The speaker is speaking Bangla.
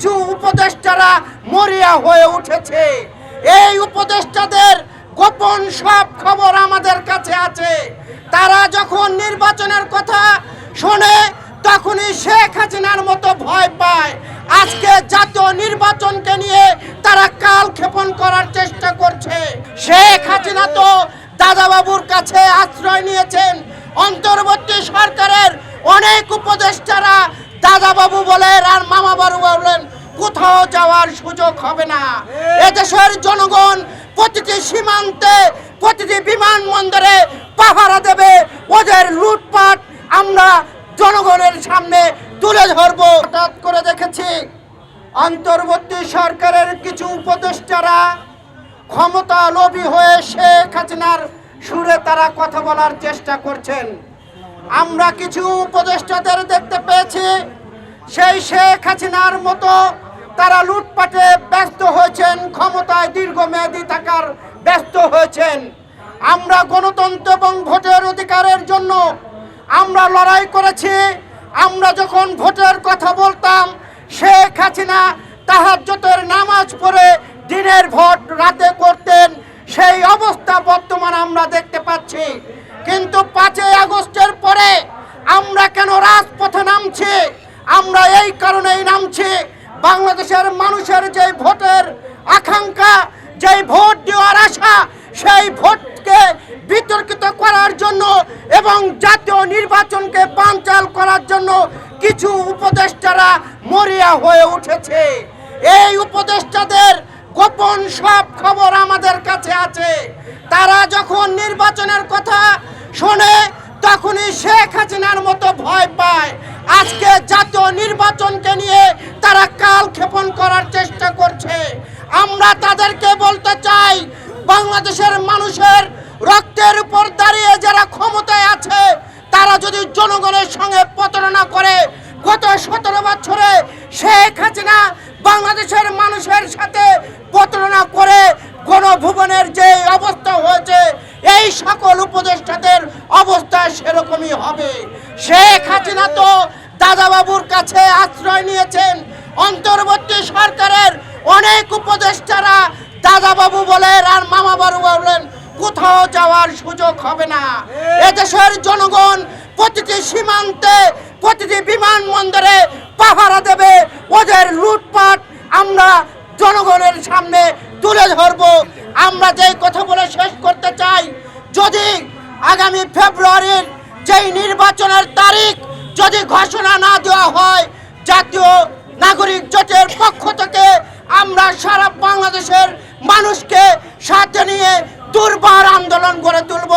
কিছু উপদেষ্টারা মরিয়া হয়ে উঠেছে। এই উপদেষ্টাদের গোপন সব খবর আমাদের কাছে আছে। তারা যখন নির্বাচনের কথা শোনে, তখনই শেখ হাসিনার মতো ভয় পায়। আজকে জাতীয় নির্বাচনকে নিয়ে তারা কাল ক্ষেপণ করার চেষ্টা করছে। শেখ হাসিনা তো দাদাবাবুর কাছে আশ্রয় নিয়েছেন। অন্তর্বর্তী সরকারের অনেক উপদেষ্টারা দাদাবাবু বলেন আর মামা বাবু বলেন কোথাও যাওয়ার সুযোগ হবে না। এদেশের জনগণ প্রতিটি সীমান্তে প্রতিটি বিমানবন্দরে পাহারা দেবে। ওদের লুটপাট আমরা জনগণের সামনে তুলে ধরবো। হঠাৎ করে দেখেছি অন্তর্বর্তী সরকারের কিছু উপদেষ্টারা ক্ষমতা লোভী হয়ে শেখ হাসিনার সুরে তারা কথা বলার চেষ্টা করছেন। আমরা কিছু উপদেষ্টাদের দেখতে পেয়েছি সেই শেখ হাসিনার মতো তারা লুটপাটে ব্যস্ত হয়েছেন, ক্ষমতায় দীর্ঘমেয়াদী থাকার ব্যস্ত হয়েছেন। আমরা গণতন্ত্র এবং ভোটের অধিকারের জন্য আমরা লড়াই করেছি। আমরা যখন ভোটের কথা বলতাম, শেখ হাসিনা তাহাজ্জতের নামাজ পড়ে দিনের ভোট রাতে করতেন, সেই অবস্থা বর্তমান আমরা দেখতে পাচ্ছি। কিন্তু পাঁচই আগস্টের পরে আমরা কেন রাজপথে নামছি আমরা এই কারণেই নামছি বাংলাদেশের মানুষের যে ভোটের আকাঙ্ক্ষা, যেই ভোট দেওয়ার আশা, সেই ভোটকে বিতর্কিত করার জন্য এবং জাতীয় নির্বাচনকে বানচাল করার জন্য কিছু উপদেষ্টারা মরিয়া হয়ে উঠেছে। এই উপদেষ্টাদের গোপন সব খবর আমাদের কাছে আছে। তারা যখন নির্বাচনের কথা শোনে, তখনই শেখ হাসিনার মতো ভয় পায়। আজকে জাতীয় নির্বাচনকে নিয়ে তারা কাল ক্ষেপণ করার চেষ্টা করছে। আমরা তাদেরকে বলতে চাই, বাংলাদেশের মানুষের রক্তের উপর দাঁড়িয়ে যারা ক্ষমতায় আছে, তারা যদি জনগণের সঙ্গে প্রতারণা করে, গত সতেরো বছরে শেখ হাসিনা বাংলাদেশের মানুষের সাথে প্রতারণা করে গণভুবনের যে অবস্থা হয়েছে, এই সকল উপদেষ্টাদের অবস্থা সেরকমই হবে। শেখ হাসিনা তো দাদাবাবুর কাছে আশ্রয় নিয়েছেন। অন্তর্বর্তী সরকারের অনেক উপদেষ্টারা দাদাবাবু বলেন আর মামা বাবু বলেন কোথাও যাওয়ার সুযোগ হবে না। এদেশের জনগণ প্রতিটি সীমান্তে প্রতিটি বিমানবন্দরে পাহারা দেবে। ওদের লুটপাট আমরা জনগণের সামনে তুলে ধরবো। আমরা যেই কথা বলে শেষ করতে চাই যদি আগামী ফেব্রুয়ারির যেই নির্বাচনের তারিখ যদি ঘোষণা না দেওয়া হয়, জাতীয় নাগরিক জোটের পক্ষ থেকে আমরা সারা বাংলাদেশের মানুষকে সাথে নিয়ে দুর্বার আন্দোলন গড়ে তুলব।